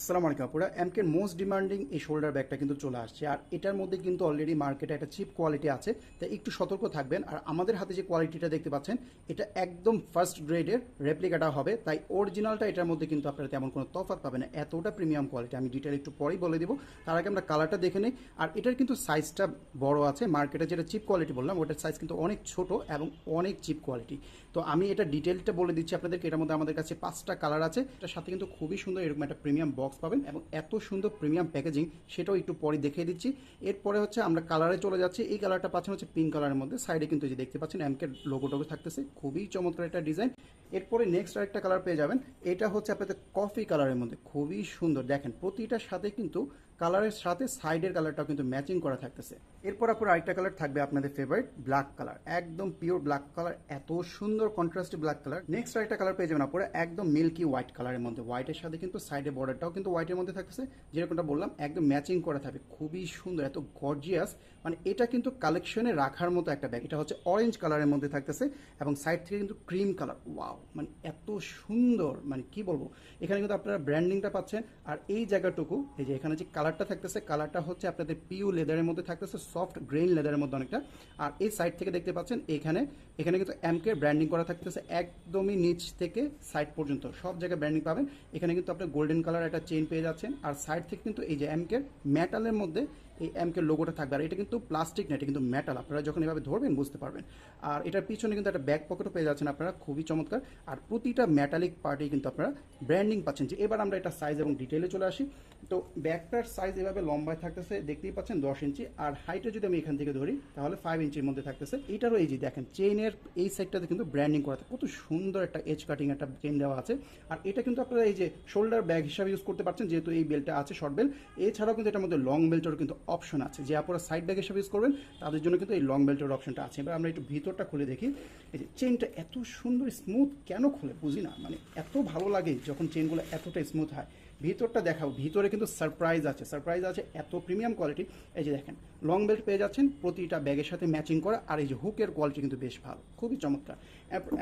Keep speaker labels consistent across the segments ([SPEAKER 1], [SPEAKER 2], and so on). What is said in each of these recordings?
[SPEAKER 1] আসসালামু আলাইকুম আপুরা। এমকের মোস্ট ডিমান্ডিং এই শোল্ডার ব্যাগটা কিন্তু চলে আসছে। আর এটার মধ্যে কিন্তু অলরেডি মার্কেটে একটা চিপ কোয়ালিটি আছে, তাই একটু সতর্ক থাকবেন। আর আমাদের হাতে যে কোয়ালিটিটা দেখতে পাচ্ছেন, এটা একদম ফার্স্ট গ্রেডের রেপ্লিকাটা হবে, তাই অরিজিনালটা এটার মধ্যে কিন্তু আপনারা তেমন কোনো তফাৎ পাবেন না। এতটা প্রিমিয়াম কোয়ালিটি আমি ডিটেল একটু পরেই বলে দিব। তার আগে আমরা কালারটা দেখে নিই। আর এটার কিন্তু সাইজটা বড় আছে। মার্কেটে যেটা চিপ কোয়ালিটি বললাম, ওটার সাইজ কিন্তু অনেক ছোট এবং অনেক চিপ কোয়ালিটি তো আমি এটা ডিটেলটা বলে দিচ্ছি আপনাদেরকে। এটার মধ্যে আমাদের কাছে পাঁচটা কালার আছে। এটার সাথে কিন্তু খুবই সুন্দর এরকম একটা প্রিমিয়াম বক্স পাবেন এবং এত সুন্দর প্রিমিয়াম প্যাকেজিং সেটাও একটু পরে দেখিয়ে দিচ্ছি। এরপরে হচ্ছে আমরা কালারে চলে যাচ্ছি। এই কালারটা পাচ্ছেন হচ্ছে পিঙ্ক কালারের মধ্যে। সাইডে কিন্তু যে দেখতে পাচ্ছেন এমকের লোগোটোগো থাকতেছে। খুবই চমৎকার একটা ডিজাইন এরপরে নেক্সট আরেকটা কালার পেয়ে যাবেন। এটা হচ্ছে আপনাদের কফি কালারের মধ্যে। খুবই সুন্দর। দেখেন, প্রতিটার সাথে কিন্তু কালারের সাথে সাইডের কালারটাও কিন্তু ম্যাচিং করা থাকতেছে। এরপর আপুর আরেকটা কালার থাকবে আপনাদের ফেভারিট ব্ল্যাক কালার একদম পিওর ব্ল্যাক কালার এত সুন্দর কন্ট্রাস্ট ব্ল্যাক কালার নেক্সট আরেকটা কালার পেয়ে যাবেন আপুরা একদম মিল্কি হোয়াইট কালারের মধ্যে। হোয়াইটের সাথে কিন্তু সাইডে বর্ডারটাও কিন্তু হোয়াইটের মধ্যে থাকতেছে, যেরকমটা বললাম, একদম ম্যাচিং করা থাকবে। খুবই সুন্দর, এত গর্জিয়াস মানে এটা কিন্তু কালেকশনে রাখার মতো একটা ব্যাগ এটা হচ্ছে অরেঞ্জ কালারের মধ্যে থাকতেছে এবং সাইড থেকে কিন্তু ক্রিম কালার ওয়াও মানে এত সুন্দর মানে কি বলব? এখানে কিন্তু আপনারা ব্র্যান্ডিংটা পাচ্ছেন। আর এই জায়গাটুকু, এই যে এখানে যে কালারটা থাকতেছে কালারটা হচ্ছে আপনাদের পিউ লেদারের মধ্যে থাকতেছে সফট গ্রেন লেদারের মধ্যে অনেকটা। আর এই সাইড থেকে দেখতে পাচ্ছেন, এখানে এখানে কিন্তু এমকে ব্র্যান্ডিং করা থাকতেছে, একদমই নিচ থেকে সাইড পর্যন্ত। সব জায়গায় ব্র্যান্ডিং পাবেন। এখানে কিন্তু আপনার গোল্ডেন কালার একটা চেন পেয়ে যাচ্ছেন। আর সাইড থেকে কিন্তু এই যে এমকের মেটালের মধ্যে এই এমকে লোগোটা থাকবে। আর এটা কিন্তু প্লাস্টিক না, এটা কিন্তু মেটাল আপনারা যখন এভাবে ধরবেন, বুঝতে পারবেন। আর এটার পিছনে কিন্তু একটা ব্যাক পকেটও পেয়ে যাচ্ছেন আপনারা। খুবই চমৎকার। আর প্রতিটা মেটালিক পার্টি কিন্তু আপনারা ব্র্যান্ডিং পাচ্ছেন যে, এবার আমরা এটা সাইজ এবং ডিটেলে চলে আসি। তো ব্যাগটার সাইজ এভাবে লম্বায় থাকতেছে, দেখতেই পাচ্ছেন দশ ইঞ্চি। আর হাইটে যদি আমি এখান থেকে ধরি, তাহলে ফাইভ ইঞ্চির মধ্যে থাকতেছে। এটারও এই যে দেখেন চেইনের এই সাইডটাতে কিন্তু ব্র্যান্ডিং করা কত সুন্দর একটা এজ কাটিং একটা চেন দেওয়া আছে। আর এটা কিন্তু আপনারা এই যে শোল্ডার ব্যাগ হিসাবে ইউজ করতে পারছেন, যেহেতু এই বেলটা আছে শর্ট বেল এছাড়াও কিন্তু এটার মধ্যে লং বেল্টের কিন্তু অপশন আছে। যে আপনারা সাইড ব্যাগ হিসাবে ইউজ করবেন, তাদের জন্য কিন্তু এই লং বেল্টের অপশনটা আছে। এবার আমরা একটু ভিতরটা খুলে দেখি। এই যে চেনটা এত সুন্দর স্মুথ কেন খুলে, বুঝি না। মানে এত ভালো লাগে যখন চেনগুলো এতটা স্মুথ হয়। ভিতরটা দেখাও, ভিতরে কিন্তু সারপ্রাইজ আছে। সারপ্রাইজ আছে এত প্রিমিয়াম কোয়ালিটি এই যে দেখেন লং বেল্ট পেয়ে যাচ্ছেন, প্রতিটা ব্যাগের সাথে ম্যাচিং করা, আর এই যে হুকের কোয়ালিটি কিন্তু বেশ ভালো, খুবই চমৎকার।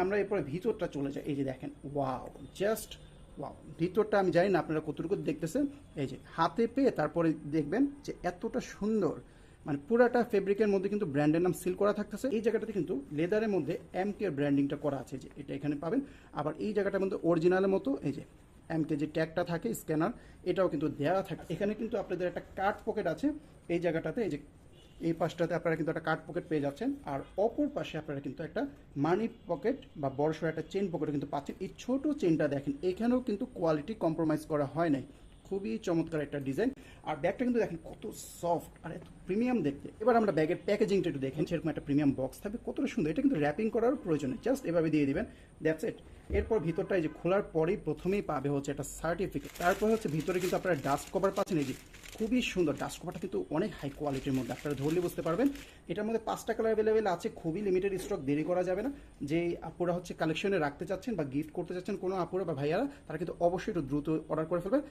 [SPEAKER 1] আমরা এরপরে ভিতরটা চলে যাই। এই যে দেখেন ওয়াও জাস্ট ওয়াও ভিতরটা আমি জানি না আপনারা কতটুকু দেখতেছেন। এই যে হাতে পেয়ে তারপরে দেখবেন যে এতটা সুন্দর মানে পুরাটা ফেব্রিকের মধ্যে কিন্তু ব্র্যান্ডের নাম সিল করা থাকতেছে। এই জায়গাটাতে কিন্তু লেদারের মধ্যে এম কে ব্র্যান্ডিংটা করা আছে যে এটা এখানে পাবেন। আবার এই জায়গাটার মধ্যে অরিজিনালের মতো, এই যে এম কে যে ট্যাগটা থাকে, স্ক্যানার, এটাও কিন্তু দেওয়া থাকে এখানে কিন্তু আপনাদের একটা কার্ড পকেট আছে, এই জায়গাটাতে এই যে এই পাশটাতে আপনারা কিন্তু একটা কার্ড পকেট পেয়ে যাচ্ছেন। আর অপর পাশে আপনারা কিন্তু একটা মানি পকেট বা বড়সড় একটা চেন পকেট কিন্তু পাচ্ছেন। এই ছোট চেনটা দেখেন, এখানেও কিন্তু কোয়ালিটি কম্প্রোমাইজ করা হয় নাই। খুবই চমৎকার একটা ডিজাইন। আর ব্যাগটা কিন্তু দেখেন কত সফট আর এত প্রিমিয়াম দেখতে। এবার আমরা ব্যাগের প্যাকেজিংটা একটু দেখেন, সেরকম একটা প্রিমিয়াম বক্স থাকবে। কতটা সুন্দর, এটা কিন্তু র্যাপিং করার প্রয়োজন নেই জাস্ট এভাবে দিয়ে দিবেন দ্যাটস ইট এরপর ভিতরটা এই যে খোলার পরেই প্রথমেই পাবে হচ্ছে একটা সার্টিফিকেট তারপর হচ্ছে ভিতরে কিন্তু আপনারা ডাস্ট কভার পাচ্ছেন, এই যে খুবই সুন্দর ডাস্ট কভারটা কিন্তু অনেক হাই কোয়ালিটির মধ্যে, আপনারা ধরলে বুঝতে পারবেন। এটার মধ্যে পাঁচটা কালার অ্যাভেলেবেল আছে, খুবই লিমিটেড স্টক দেরি করা যাবে না। যে আপুরা হচ্ছে কালেকশনে রাখতে চাচ্ছেন বা গিফট করতে চাচ্ছেন কোনো আপুরা বা ভাইয়ারা, তারা কিন্তু অবশ্যই একটু দ্রুত অর্ডার করে ফেলবেন।